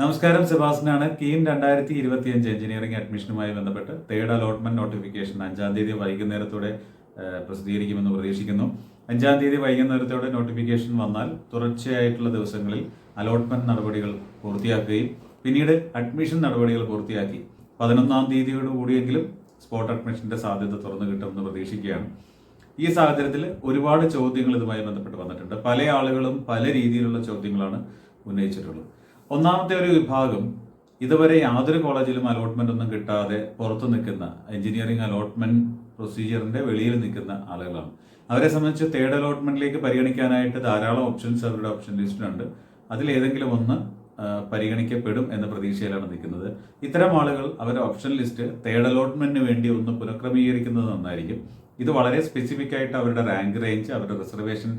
നമസ്കാരം സെബാസ്റ്റിനാണ്. കീം രണ്ടായിരത്തി ഇരുപത്തിയഞ്ച് എഞ്ചിനീയറിംഗ് അഡ്മിഷനുമായി ബന്ധപ്പെട്ട് തേർഡ് അലോട്ട്മെന്റ് നോട്ടിഫിക്കേഷൻ അഞ്ചാം തീയതി വൈകുന്നേരത്തോടെ പ്രസിദ്ധീകരിക്കുമെന്ന് പ്രതീക്ഷിക്കുന്നു. അഞ്ചാം തീയതി വൈകുന്നേരത്തോടെ നോട്ടിഫിക്കേഷൻ വന്നാൽ തുടർച്ചയായിട്ടുള്ള ദിവസങ്ങളിൽ അലോട്ട്മെന്റ് നടപടികൾ പൂർത്തിയാക്കുകയും പിന്നീട് അഡ്മിഷൻ നടപടികൾ പൂർത്തിയാക്കി. പതിനൊന്നാം തീയതിയോട് കൂടിയെങ്കിലും സ്പോട്ട് അഡ്മിഷന്റെ സാധ്യത തുറന്നു കിട്ടുമെന്ന് പ്രതീക്ഷിക്കുകയാണ്. ഈ സാഹചര്യത്തിൽ ഒരുപാട് ചോദ്യങ്ങൾ ഇതുമായി ബന്ധപ്പെട്ട് വന്നിട്ടുണ്ട്. പല ആളുകളും പല രീതിയിലുള്ള ചോദ്യങ്ങളാണ് ഉന്നയിച്ചിട്ടുള്ളത്. ഒന്നാമത്തെ ഒരു വിഭാഗം ഇതുവരെ യാതൊരു കോളേജിലും അലോട്ട്മെന്റ് ഒന്നും കിട്ടാതെ പുറത്തു നിൽക്കുന്ന എഞ്ചിനീയറിംഗ് അലോട്ട്മെന്റ് പ്രൊസീജിയറിന്റെ വെളിയിൽ നിൽക്കുന്ന ആളുകളാണ്. അവരെ സംബന്ധിച്ച് തേർഡ് അലോട്ട്മെന്റിലേക്ക് പരിഗണിക്കാനായിട്ട് ധാരാളം ഓപ്ഷൻസ് അവരുടെ ഓപ്ഷൻ ലിസ്റ്റിലുണ്ട് അതിൽ ഏതെങ്കിലും ഒന്ന് പരിഗണിക്കപ്പെടും എന്ന പ്രതീക്ഷയിലാണ് നിൽക്കുന്നത്. ഇത്തരം ആളുകൾ അവരുടെ ഓപ്ഷൻ ലിസ്റ്റ് തേർഡ് അലോട്ട്മെന്റിന് വേണ്ടി ഒന്ന് പുനഃക്രമീകരിക്കുന്നത് നന്നായിരിക്കും. ഇത് വളരെ സ്പെസിഫിക് ആയിട്ട് അവരുടെ റാങ്ക് റേഞ്ച് അവരുടെ റിസർവേഷൻ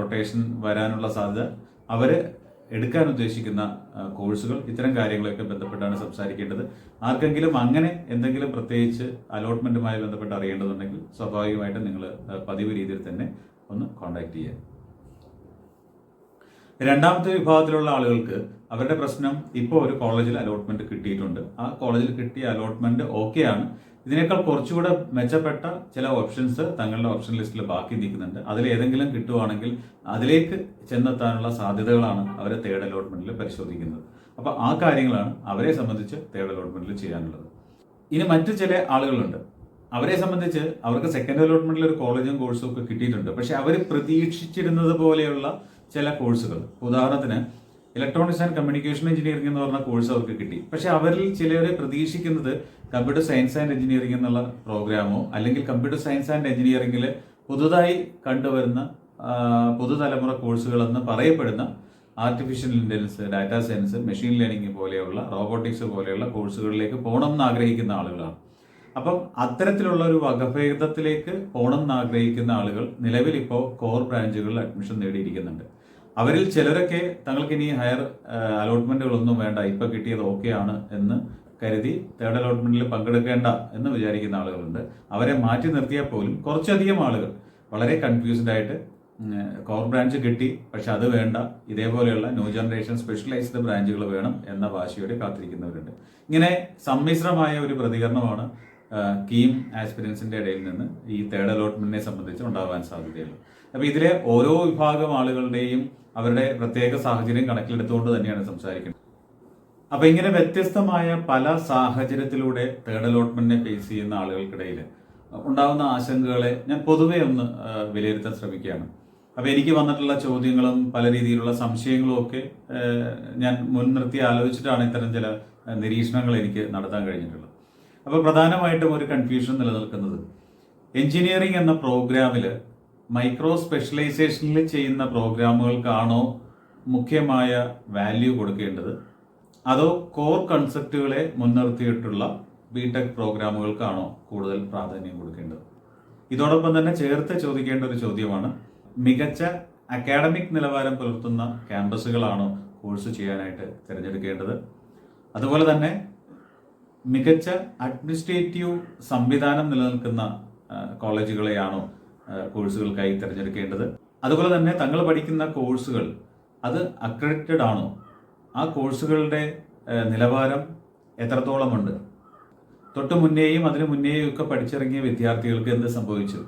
റൊട്ടേഷൻ വരാനുള്ള സാധ്യത അവർ എടുക്കാൻ ഉദ്ദേശിക്കുന്ന കോഴ്സുകൾ ഇത്തരം കാര്യങ്ങളൊക്കെ ബന്ധപ്പെട്ടാണ് സംസാരിക്കേണ്ടത്. ആർക്കെങ്കിലും അങ്ങനെ എന്തെങ്കിലും പ്രത്യേകിച്ച് അലോട്ട്മെന്റുമായി ബന്ധപ്പെട്ട് അറിയേണ്ടതുണ്ടെങ്കിൽ സ്വാഭാവികമായിട്ട് നിങ്ങൾ പതിവ് രീതിയിൽ തന്നെ ഒന്ന് കോൺടാക്ട് ചെയ്യുക രണ്ടാമത്തെ വിഭാഗത്തിലുള്ള ആളുകൾക്ക് അവരുടെ പ്രശ്നം ഇപ്പോൾ ഒരു കോളേജിൽ അലോട്ട്മെന്റ് കിട്ടിയിട്ടുണ്ട്. ആ കോളേജിൽ കിട്ടിയ അലോട്ട്മെന്റ് ഓക്കെയാണ്. ഇതിനേക്കാൾ കുറച്ചുകൂടെ മെച്ചപ്പെട്ട ചില ഓപ്ഷൻസ് തങ്ങളുടെ ഓപ്ഷൻ ലിസ്റ്റിൽ ബാക്കി നിൽക്കുന്നുണ്ട്. അതിൽ ഏതെങ്കിലും കിട്ടുവാണെങ്കിൽ അതിലേക്ക് ചെന്നെത്താനുള്ള സാധ്യതകളാണ് അവരെ തേർഡ് അലോട്ട്മെന്റിൽ പരിശോധിക്കുന്നത്. അപ്പോൾ ആ കാര്യങ്ങളാണ് അവരെ സംബന്ധിച്ച് തേർഡ് അലോട്ട്മെന്റിൽ ചെയ്യാനുള്ളത്. ഇനി മറ്റു ചില ആളുകളുണ്ട്. അവരെ സംബന്ധിച്ച് അവർക്ക് സെക്കൻഡ് അലോട്ട്മെന്റിൽ ഒരു കോളേജും കോഴ്സും ഒക്കെ കിട്ടിയിട്ടുണ്ട്. പക്ഷെ അവർ പ്രതീക്ഷിച്ചിരുന്നത് പോലെയുള്ള ചില കോഴ്സുകൾ ഉദാഹരണത്തിന് ഇലക്ട്രോണിക്സ് ആൻഡ് കമ്മ്യൂണിക്കേഷൻ എഞ്ചിനീയറിംഗ് എന്ന് പറഞ്ഞ കോഴ്സ് അവർക്ക് കിട്ടി. പക്ഷെ അവരിൽ ചിലരെ പ്രതീക്ഷിക്കുന്നത് കമ്പ്യൂട്ടർ സയൻസ് ആൻഡ് എഞ്ചിനീയറിംഗ് എന്നുള്ള പ്രോഗ്രാമോ അല്ലെങ്കിൽ കമ്പ്യൂട്ടർ സയൻസ് ആൻഡ് എഞ്ചിനീയറിംഗിൽ പുതുതായി കണ്ടുവരുന്ന പുതുതലമുറ കോഴ്സുകൾ എന്ന് പറയപ്പെടുന്ന artificial intelligence data science machine learning പോലെയുള്ള റോബോട്ടിക്സ് പോലെയുള്ള കോഴ്സുകളിലേക്ക് പോകണം എന്ന് ആഗ്രഹിക്കുന്ന ആളുകളാണ്. അപ്പം അത്തരത്തിലുള്ള ഒരു വകഭേദത്തിലേക്ക് പോകണം എന്ന് ആഗ്രഹിക്കുന്ന ആളുകൾ നിലവിൽ ഇപ്പോൾ കോർ ബ്രാഞ്ചുകളിൽ അഡ്മിഷൻ നേടിയിരിക്കുന്നുണ്ട്. അവരിൽ ചിലരൊക്കെ തങ്ങൾക്ക് ഇനി ഹയർ അലോട്ട്മെന്റുകളൊന്നും വേണ്ട ഇപ്പൊ കിട്ടിയത് ഓക്കെ ആണ് എന്ന് കരുതി തേർഡ് അലോട്ട്മെന്റിൽ പങ്കെടുക്കേണ്ട എന്ന് വിചാരിക്കുന്ന ആളുകളുണ്ട്. അവരെ മാറ്റി നിർത്തിയാൽ പോലും കുറച്ചധികം ആളുകൾ വളരെ കൺഫ്യൂസ്ഡ് ആയിട്ട് കോർ ബ്രാഞ്ച് കിട്ടി പക്ഷെ അത് വേണ്ട. ഇതേപോലെയുള്ള ന്യൂ ജനറേഷൻ സ്പെഷ്യലൈസ്ഡ് ബ്രാഞ്ചുകൾ വേണം എന്ന വാശിയോടെ കാത്തിരിക്കുന്നവരുണ്ട്. ഇങ്ങനെ സമ്മിശ്രമായ ഒരു പ്രതികരണമാണ് കീം ആസ്പിരൻസിന്റെ ഇടയിൽ നിന്ന് ഈ തേർഡ് അലോട്ട്മെന്റിനെ സംബന്ധിച്ച് ഉണ്ടാവാൻ സാധ്യതയുള്ളത്. അപ്പൊ ഇതിലെ ഓരോ വിഭാഗം ആളുകളുടെയും അവരുടെ പ്രത്യേക സാഹചര്യം കണക്കിലെടുത്തുകൊണ്ട് തന്നെയാണ് സംസാരിക്കുന്നത്. അപ്പൊ ഇങ്ങനെ വ്യത്യസ്തമായ പല സാഹചര്യത്തിലൂടെ തേർഡ് അലോട്ട്മെന്റിനെ ഫേസ് ചെയ്യുന്ന ആളുകൾക്കിടയിൽ ഉണ്ടാകുന്ന ആശങ്കകളെ ഞാൻ പൊതുവെ ഒന്ന് വിലയിരുത്താൻ ശ്രമിക്കുകയാണ്. അപ്പൊ എനിക്ക് വന്നിട്ടുള്ള ചോദ്യങ്ങളും പല രീതിയിലുള്ള സംശയങ്ങളും ഒക്കെ ഞാൻ മുൻനിർത്തി ആലോചിച്ചിട്ടാണ് ഇത്തരം ചില നിരീക്ഷണങ്ങൾ എനിക്ക് നടത്താൻ കഴിഞ്ഞിട്ടുള്ളത്. അപ്പോൾ പ്രധാനമായിട്ടും ഒരു കൺഫ്യൂഷൻ നിലനിൽക്കുന്നത് എഞ്ചിനീയറിംഗ് എന്ന പ്രോഗ്രാമിൽ മൈക്രോ സ്പെഷ്യലൈസേഷനിൽ ചെയ്യുന്ന പ്രോഗ്രാമുകൾക്കാണോ മുഖ്യമായ വാല്യൂ കൊടുക്കേണ്ടത്? അതോ കോർ കൺസെപ്റ്റുകളെ മുൻനിർത്തിയിട്ടുള്ള ബിടെക് പ്രോഗ്രാമുകൾക്കാണോ കൂടുതൽ പ്രാധാന്യം കൊടുക്കേണ്ടത്? ഇതോടൊപ്പം തന്നെ ചേർത്ത് ചോദിക്കേണ്ട ഒരു ചോദ്യമാണ് മികച്ച അക്കാഡമിക് നിലവാരം പുലർത്തുന്ന ക്യാമ്പസുകളാണോ കോഴ്സ് ചെയ്യാനായിട്ട് തിരഞ്ഞെടുക്കേണ്ടത്? അതുപോലെ തന്നെ മികച്ച അഡ്മിനിസ്ട്രേറ്റീവ് സംവിധാനം നിലനിൽക്കുന്ന കോളേജുകളെയാണോ കോഴ്സുകൾക്കായി തിരഞ്ഞെടുക്കേണ്ടത്. അതുപോലെ തന്നെ തങ്ങൾ പഠിക്കുന്ന കോഴ്സുകൾ അത് അക്രഡിറ്റഡ് ആണോ? ആ കോഴ്സുകളുടെ നിലവാരം എത്രത്തോളമുണ്ട്? തൊട്ട് മുന്നേയും അതിനു മുന്നേയും ഒക്കെ പഠിച്ചിറങ്ങിയ വിദ്യാർത്ഥികൾക്ക് എന്ത് സംഭവിച്ചു?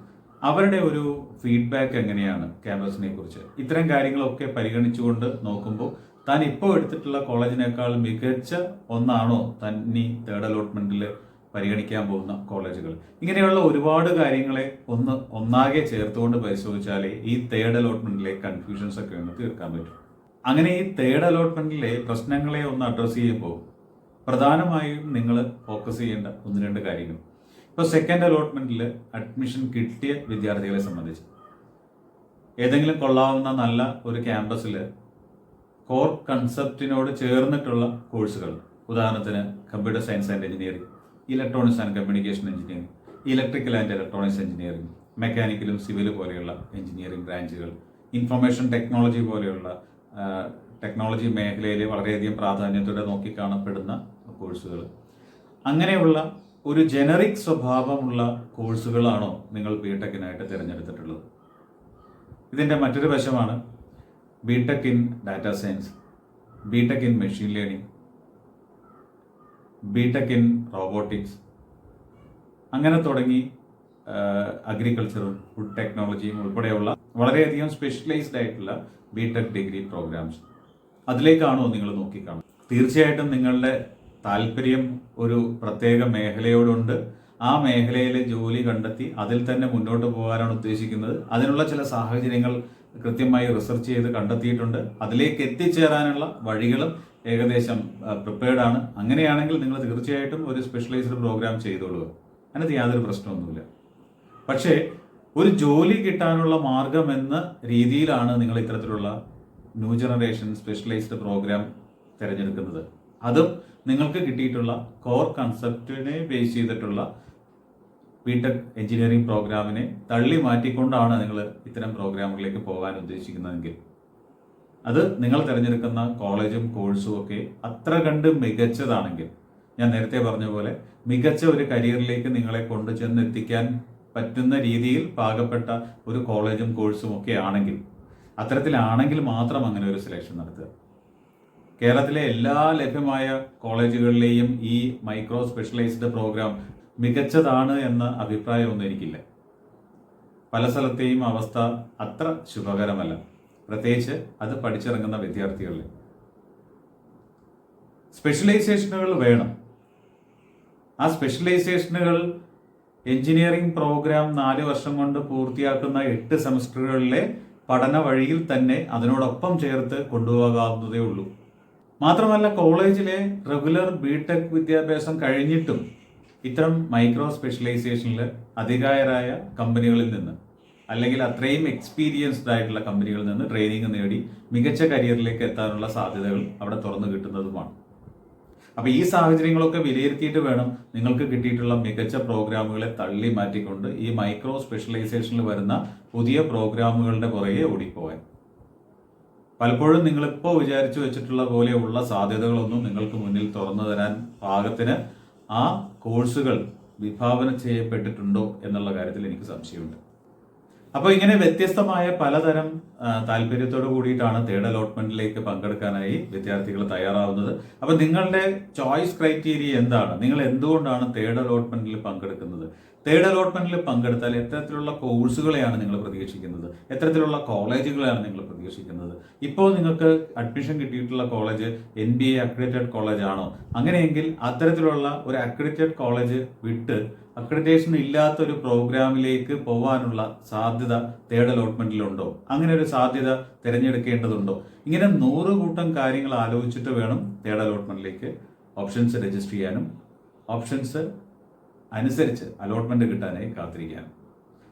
അവരുടെ ഒരു ഫീഡ്ബാക്ക് എങ്ങനെയാണ് ക്യാമ്പസിനെ കുറിച്ച്? ഇത്തരം കാര്യങ്ങളൊക്കെ പരിഗണിച്ചുകൊണ്ട് നോക്കുമ്പോൾ താൻ ഇപ്പോൾ എടുത്തിട്ടുള്ള കോളേജിനേക്കാൾ മികച്ച ഒന്നാണോ? തന്നി തേർഡ് അലോട്ട്മെന്റിൽ പരിഗണിക്കാൻ പോകുന്ന കോളേജുകൾ. ഇങ്ങനെയുള്ള ഒരുപാട് കാര്യങ്ങളെ ഒന്ന് ഒന്നാകെ ചേർത്തുകൊണ്ട് പരിശോധിച്ചാലേ ഈ തേർഡ് അലോട്ട്മെന്റിലെ കൺഫ്യൂഷൻസ് ഒക്കെ ഒന്ന് തീർക്കാൻ പറ്റും. അങ്ങനെ ഈ തേർഡ് അലോട്ട്മെന്റിലെ പ്രശ്നങ്ങളെ ഒന്ന് അഡ്രസ്സ് ചെയ്യുമ്പോൾ പ്രധാനമായും നിങ്ങൾ ഫോക്കസ് ചെയ്യേണ്ട ഒന്ന് രണ്ട് കാര്യങ്ങൾ. ഇപ്പോൾ സെക്കൻഡ് അലോട്ട്മെന്റിൽ അഡ്മിഷൻ കിട്ടിയ വിദ്യാർത്ഥികളെ സംബന്ധിച്ച്. ഏതെങ്കിലും കൊള്ളാവുന്ന നല്ല ഒരു ക്യാമ്പസിൽ കോർ കൺസെപ്റ്റിനോട് ചേർന്നിട്ടുള്ള കോഴ്സുകൾ ഉദാഹരണത്തിന് computer science and engineering electronics and communication engineering electrical and electronics engineering മെക്കാനിക്കലും civil പോലെയുള്ള എഞ്ചിനീയറിംഗ് ബ്രാഞ്ചുകൾ ഇൻഫർമേഷൻ ടെക്നോളജി പോലെയുള്ള ടെക്നോളജി മേഖലയിൽ വളരെയധികം പ്രാധാന്യത്തോടെ നോക്കിക്കാണപ്പെടുന്ന കോഴ്സുകൾ. അങ്ങനെയുള്ള ഒരു ജനറിക് സ്വഭാവമുള്ള കോഴ്സുകളാണോ നിങ്ങൾ ബി ടെക്കിനായിട്ട് തിരഞ്ഞെടുത്തിട്ടുള്ളത്? ഇതിന്റെ മറ്റൊരു വശമാണ് B tech in data science B tech in machine learning B tech in robotics അങ്ങനെ തുടങ്ങി അഗ്രികൾച്ചർ ഫുഡ് ടെക്നോളജിയും ഉൾപ്പെടെയുള്ള വളരെയധികം സ്പെഷ്യലൈസ്ഡ് ആയിട്ടുള്ള ബിടെക് ഡിഗ്രി പ്രോഗ്രാംസ് അതിലേക്കാണോ നിങ്ങൾ നോക്കിക്കാണും തീർച്ചയായിട്ടും നിങ്ങളുടെ താല്പര്യം ഒരു പ്രത്യേക മേഖലയോടുണ്ട്. ആ മേഖലയിലെ ജോലി കണ്ടെത്തി അതിൽ തന്നെ മുന്നോട്ട് പോകാനാണ് ഉദ്ദേശിക്കുന്നത്. അതിനുള്ള ചില സാഹചര്യങ്ങൾ കൃത്യമായി റിസർച്ച് ചെയ്ത് കണ്ടെത്തിയിട്ടുണ്ട്. അതിലേക്ക് എത്തിച്ചേരാനുള്ള വഴികളും ഏകദേശം പ്രിപ്പയർഡ് ആണ്. അങ്ങനെയാണെങ്കിൽ നിങ്ങൾ തീർച്ചയായിട്ടും ഒരു സ്പെഷ്യലൈസ്ഡ് പ്രോഗ്രാം ചെയ്തോളുക. അതിനകത്ത് യാതൊരു പ്രശ്നമൊന്നുമില്ല. പക്ഷേ ഒരു ജോലി കിട്ടാനുള്ള മാർഗം എന്ന രീതിയിലാണ് നിങ്ങൾ ഇത്തരത്തിലുള്ള ന്യൂ ജനറേഷൻ സ്പെഷ്യലൈസ്ഡ് പ്രോഗ്രാം തിരഞ്ഞെടുക്കുന്നത്. അതും നിങ്ങൾക്ക് കിട്ടിയിട്ടുള്ള കോർ കൺസെപ്റ്റിനെ ബേസ് ചെയ്തിട്ടുള്ള ബിടെക് എഞ്ചിനീയറിംഗ് പ്രോഗ്രാമിനെ തള്ളി മാറ്റിക്കൊണ്ടാണ് നിങ്ങൾ ഇത്തരം പ്രോഗ്രാമുകളിലേക്ക് പോകാൻ ഉദ്ദേശിക്കുന്നതെങ്കിൽ. അത് നിങ്ങൾ തിരഞ്ഞെടുക്കുന്ന കോളേജും കോഴ്സും ഒക്കെ അത്ര കണ്ട് മികച്ചതാണെങ്കിൽ ഞാൻ നേരത്തെ പറഞ്ഞ പോലെ മികച്ച ഒരു കരിയറിലേക്ക് നിങ്ങളെ കൊണ്ടു ചെന്ന് എത്തിക്കാൻ പറ്റുന്ന രീതിയിൽ പാകപ്പെട്ട ഒരു കോളേജും കോഴ്സും ഒക്കെ ആണെങ്കിൽ അത്തരത്തിലാണെങ്കിൽ മാത്രം അങ്ങനെ ഒരു സെലക്ഷൻ നടത്തുക. കേരളത്തിലെ എല്ലാ ലഭ്യമായ കോളേജുകളിലെയും ഈ മൈക്രോ സ്പെഷ്യലൈസ്ഡ് പ്രോഗ്രാം മികച്ചതാണ് എന്ന അഭിപ്രായമൊന്നും എനിക്കില്ല. പല സ്ഥലത്തെയും അവസ്ഥ അത്ര ശുഭകരമല്ല. പ്രത്യേകിച്ച് അത് പഠിച്ചിറങ്ങുന്ന വിദ്യാർത്ഥികളിൽ. സ്പെഷ്യലൈസേഷനുകൾ വേണം. ആ സ്പെഷ്യലൈസേഷനുകൾ എഞ്ചിനീയറിംഗ് പ്രോഗ്രാം നാല് വർഷം കൊണ്ട് പൂർത്തിയാക്കുന്ന എട്ട് സെമസ്റ്ററുകളിലെ പഠന വഴിയിൽ തന്നെ അതിനോടൊപ്പം ചേർത്ത് കൊണ്ടുപോകാവുന്നതേ ഉള്ളൂ. മാത്രമല്ല കോളേജിലെ റെഗുലർ ബിടെക് വിദ്യാഭ്യാസം കഴിഞ്ഞിട്ടും ഇത്തരം മൈക്രോ സ്പെഷ്യലൈസേഷനിൽ അധികായരായ കമ്പനികളിൽ നിന്ന് അല്ലെങ്കിൽ അത്രയും എക്സ്പീരിയൻസ്ഡ് ആയിട്ടുള്ള കമ്പനികളിൽ നിന്ന് ട്രെയിനിങ് നേടി മികച്ച കരിയറിലേക്ക് എത്താനുള്ള സാധ്യതകൾ അവിടെ തുറന്നു കിട്ടുന്നതുമാണ്. അപ്പോൾ ഈ സാഹചര്യങ്ങളൊക്കെ വിലയിരുത്തിയിട്ട് വേണം നിങ്ങൾക്ക് കിട്ടിയിട്ടുള്ള മികച്ച പ്രോഗ്രാമുകളെ തള്ളി മാറ്റിക്കൊണ്ട് ഈ മൈക്രോ സ്പെഷ്യലൈസേഷനിൽ വരുന്ന പുതിയ പ്രോഗ്രാമുകളുടെ പുറകെ ഓടിപ്പോവാൻ. പലപ്പോഴും നിങ്ങളിപ്പോൾ വിചാരിച്ചു വെച്ചിട്ടുള്ള പോലെയുള്ള സാധ്യതകളൊന്നും നിങ്ങൾക്ക് മുന്നിൽ തുറന്നു തരാൻ പാകത്തിന് ആ കോഴ്സുകൾ വിഭാവന ചെയ്യപ്പെട്ടിട്ടുണ്ടോ എന്നുള്ള കാര്യത്തിൽ എനിക്ക് സംശയമുണ്ട്. അപ്പോൾ ഇങ്ങനെ വ്യത്യസ്തമായ പലതരം താല്പര്യത്തോട് കൂടിയിട്ടാണ് തേർഡ് അലോട്ട്മെന്റിലേക്ക് പങ്കെടുക്കാനായി വിദ്യാർത്ഥികൾ തയ്യാറാവുന്നത്. അപ്പോൾ നിങ്ങളുടെ ചോയ്സ് ക്രൈറ്റീരിയ എന്താണ്? നിങ്ങൾ എന്തുകൊണ്ടാണ് തേർഡ് അലോട്ട്മെന്റിൽ പങ്കെടുക്കുന്നത്? തേർഡ് അലോട്ട്മെന്റിൽ പങ്കെടുത്താൽ എത്തരത്തിലുള്ള കോഴ്സുകളെയാണ് നിങ്ങൾ പ്രതീക്ഷിക്കുന്നത്. എത്തരത്തിലുള്ള കോളേജുകളെയാണ് നിങ്ങൾ പ്രതീക്ഷിക്കുന്നത്. ഇപ്പോൾ നിങ്ങൾക്ക് അഡ്മിഷൻ കിട്ടിയിട്ടുള്ള college N B A accredited college ആണോ? അങ്ങനെയെങ്കിൽ അത്തരത്തിലുള്ള ഒരു അക്രഡിറ്റഡ് കോളേജ് വിട്ട് അക്രഡിറ്റേഷൻ ഇല്ലാത്ത ഒരു പ്രോഗ്രാമിലേക്ക് പോകാനുള്ള സാധ്യത തേർഡ് അലോട്ട്മെന്റിലുണ്ടോ അങ്ങനെ ഒരു സാധ്യത തിരഞ്ഞെടുക്കേണ്ടതുണ്ടോ? ഇങ്ങനെ നൂറ് കൂട്ടം കാര്യങ്ങൾ ആലോചിച്ചിട്ട് വേണം തേർഡ് അലോട്ട്മെന്റിലേക്ക് ഓപ്ഷൻസ് രജിസ്റ്റർ ചെയ്യാനും. ഓപ്ഷൻസ് അനുസരിച്ച് അലോട്ട്മെന്റ് കിട്ടാനായി കാത്തിരിക്കുകയാണ്.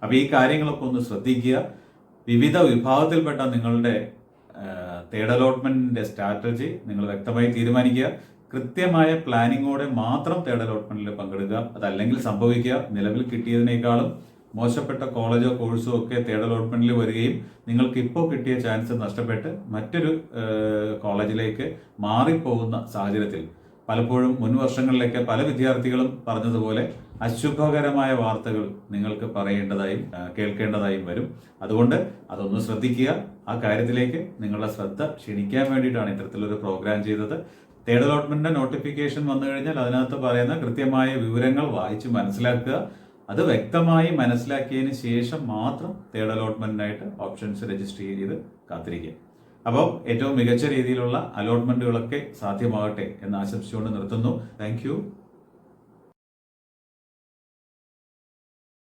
അപ്പോൾ ഈ കാര്യങ്ങളൊക്കെ ഒന്ന് ശ്രദ്ധിക്കുക. വിവിധ വിഭാഗത്തിൽപ്പെട്ട നിങ്ങളുടെ തേർഡ് അലോട്ട്മെന്റിന്റെ സ്ട്രാറ്റജി നിങ്ങൾ വ്യക്തമായി തീരുമാനിക്കുക. കൃത്യമായ പ്ലാനിങ്ങോടെ മാത്രം തേർഡ് അലോട്ട്മെന്റിൽ പങ്കെടുക്കുക. അതല്ലെങ്കിൽ സംഭവിക്കുക. നിലവിൽ കിട്ടിയതിനേക്കാളും മോശപ്പെട്ട കോളേജോ കോഴ്സോ ഒക്കെ തേർഡ് അലോട്ട്മെന്റിൽ വരികയും നിങ്ങൾക്ക് ഇപ്പോൾ കിട്ടിയ ചാൻസ് നഷ്ടപ്പെട്ട് മറ്റൊരു കോളേജിലേക്ക് മാറിപ്പോകുന്ന സാഹചര്യത്തിൽ പലപ്പോഴും മുൻ വർഷങ്ങളിലൊക്കെ പല വിദ്യാർത്ഥികളും പറഞ്ഞതുപോലെ അശുഭകരമായ വാർത്തകൾ നിങ്ങൾക്ക് പറയേണ്ടതായും കേൾക്കേണ്ടതായും വരും. അതുകൊണ്ട് അതൊന്ന് ശ്രദ്ധിക്കുക. ആ കാര്യത്തിലേക്ക് നിങ്ങളുടെ ശ്രദ്ധ ക്ഷണിക്കാൻ വേണ്ടിയിട്ടാണ് ഇത്തരത്തിലൊരു പ്രോഗ്രാം ചെയ്തത്. തേർഡ് അലോട്ട്മെന്റിന്റെ നോട്ടിഫിക്കേഷൻ വന്നു കഴിഞ്ഞാൽ അതിനകത്ത് പറയുന്ന കൃത്യമായ വിവരങ്ങൾ വായിച്ച് മനസ്സിലാക്കുക. അത് വ്യക്തമായി മനസ്സിലാക്കിയതിന് ശേഷം മാത്രം തേർഡ് അലോട്ട്മെന്റിനായിട്ട് ഓപ്ഷൻസ് രജിസ്റ്റർ ചെയ്ത് കാത്തിരിക്കുക. അപ്പോൾ ഏറ്റവും മികച്ച രീതിയിലുള്ള അലോട്ട്മെന്റുകളൊക്കെ സാധ്യമാകട്ടെ എന്ന് ആശംസിച്ചുകൊണ്ട് നിർത്തുന്നു. താങ്ക്